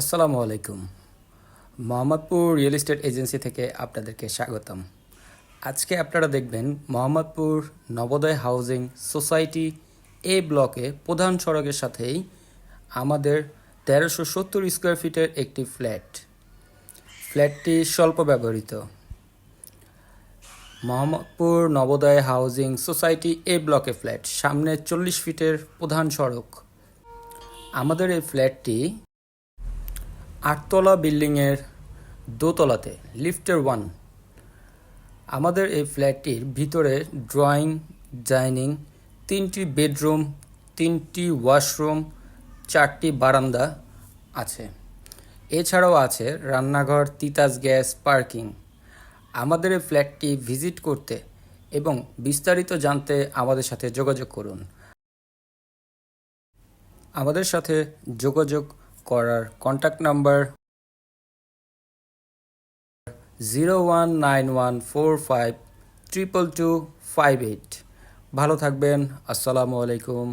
আসসালামু আলাইকুম। Mohammadpur real estate agency থেকে আপনাদেরকে স্বাগতম। আজকে আপনারা দেখবেন Mohammadpur Nabodoy housing society A ব্লকে প্রধান সড়কের সাথেই আমাদের তেরোশো সত্তর স্কোয়ার ফিটের একটি ফ্ল্যাট। ফ্ল্যাটটি স্বল্প ব্যবহৃত। Mohammadpur Nabodoy housing society A ব্লকে ফ্ল্যাট, সামনে চল্লিশ ফিটের প্রধান সড়ক। আমাদের এই ফ্ল্যাটটি আটতলা বিল্ডিংয়ের দোতলাতে, লিফটের ওয়ান। আমাদের এই ফ্ল্যাটটির ভিতরে ড্রয়িং, ডাইনিং, তিনটি বেডরুম, তিনটি ওয়াশরুম, চারটি বারান্দা আছে। এছাড়াও আছে রান্নাঘর, তিতাস গ্যাস, পার্কিং। আমাদের এই ফ্ল্যাটটি ভিজিট করতে এবং বিস্তারিত জানতে আমাদের সাথে যোগাযোগ করুন। আমাদের সাথে যোগাযোগ করার contact number zero one nine one four five triple two five eight ভালো থাকবেন, আসসালামু আলাইকুম।